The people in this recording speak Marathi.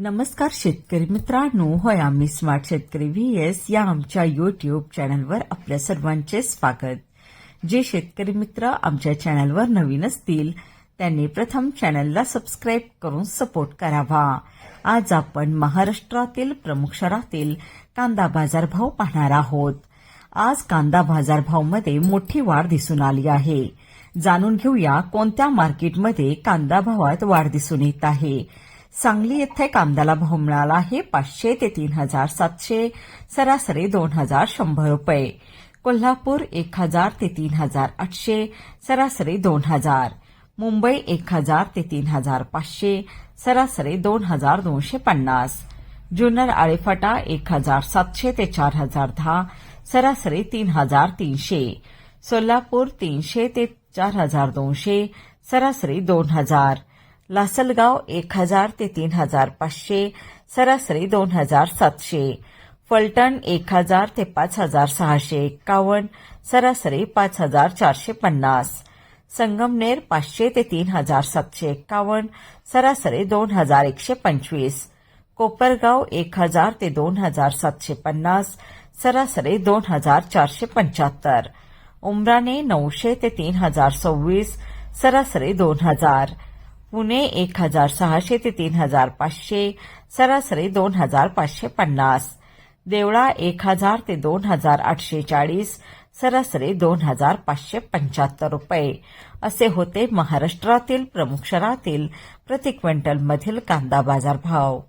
नमस्कार शेतकरी मित्रांनो होय आम्ही स्मार्ट शेतकरी व्ही एस या आमच्या युट्यूब चॅनलवर आपल्या सर्वांचे स्वागत. जे शेतकरी मित्र आमच्या चॅनलवर नवीन असतील त्यांनी प्रथम चॅनलला सबस्क्राईब करून सपोर्ट करावा. आज आपण महाराष्ट्रातील प्रमुख शहरातील कांदा बाजारभाव पाहणार आहोत. आज कांदा बाजारभावमध्ये मोठी वाढ दिसून आली आहे. जाणून घेऊया कोणत्या मार्केटमध्ये कांदा भावात वाढ दिसून येत आहे. सांगली येथे कांद्याला भाव मिळाला आहे. पाचशे ते तीन हजार सातशे सरासरी दोन हजार शंभर रुपये. कोल्हापूर एक हजार ते तीन हजार आठशे सरासरी दोन हजार. मुंबई एक हजार ते तीन हजार पाचशे सरासरी दोन हजार दोनशे पन्नास. जुन्नर आळेफाटा एक हजार सातशे ते चार हजार दहा सरासरी तीन हजार तीनशे. सोलापूर तीनशे ते चार हजार दोनशे सरासरी दोन हजार. लासलगाव एक हजार ते तीन हजार पाचशे सरासरी दोन हजार सातशे. फलटण एक हजार ते पाच हजार सहाशे. एक्कावन्न सरासरी पाच हजार चारशे पन्नास. संगमनेर पाचशे ते तीन हजार सातशे. एक्कावन्न सरासरी दोन हजार एकशे पंचवीस. कोपरगाव एक हजार ते दोन हजार सातशे पन्नास. सरासरी दोन हजार चारशे पंच्याहत्तर. उमराणे नऊशे ते तीन हजार सव्वीस. सरासरी दोन हजार. पुणे एक हजार सहाशे ते तीन हजार पाचशे सरासरी दोन हजार पाचशे पन्नास. देवळा एक हजार ते दोन हजार आठशे चाळीस सरासरी दोन हजार पाचशे पंच्याहत्तर रुपये. असे होते महाराष्ट्रातील प्रमुख शहरातील प्रति क्विंटलमधील कांदा बाजार भाव